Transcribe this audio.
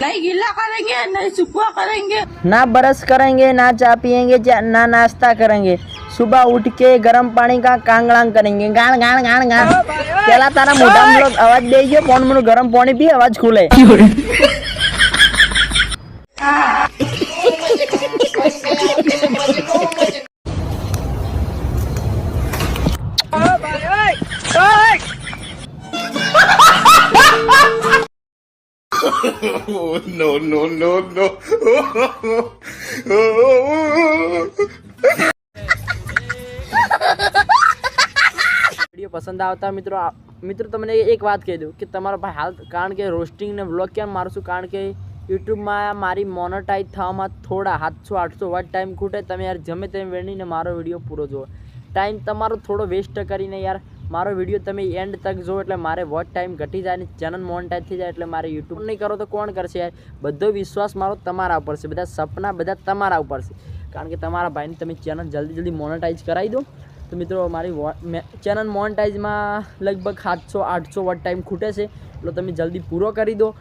नहीं गीला करेंगे नहीं सूखा करेंगे ना ब्रश करेंगे ना चाय पियेंगे चा- ना नाश्ता करेंगे सुबह उठ के गर्म पानी का कांगड़ांग करेंगे गाण गाण गाण गाण પેલા તારા મોઢામાં પેલો અવાજ દઈ ગયો ફોન મને ગરમ પાણી પી અવાજ ખુલે વીડિયો પસંદ આવતા મિત્રો મિત્રો, તમને એક વાત કહી દઉં કે તમારો ભાઈ હાલ, કારણ કે રોસ્ટિંગ ને વ્લોગ કેમ મારું છું કારણ કે યુટ્યુબમાં મારી મોનોટાઈઝ થવામાં થોડા સાતસો, આઠસો વાત ટાઈમ ખૂટે. તમે યાર જમે તેમ વેણીને મારો વીડિયો પૂરો જુઓ. ટાઈમ તમારો થોડો વેસ્ટ કરીને યાર મારો વીડિયો તમે એન્ડ તક જુઓ એટલે મારે વોટ ટાઈમ ઘટી જાય અને ચેનલ મોનટાઈઝ થઈ જાય એટલે મારે યુટ્યુબ નહીં કરો તો કોણ કરશે યાર? બધો વિશ્વાસ મારો તમારા ઉપર છે. બધા સપના બધા તમારા ઉપર છે. કારણ કે તમારા ભાઈને તમે ચેનલ જલ્દી જલ્દી મોનેટાઈઝ કરાવી દો. તો મિત્રો મારી ચેનલ મોનેટાઈઝમાં લગભગ સાતસો, આઠસો વોટ ટાઈમ ખૂટે છે. એટલે તમે જલ્દી પૂરો કરી દો.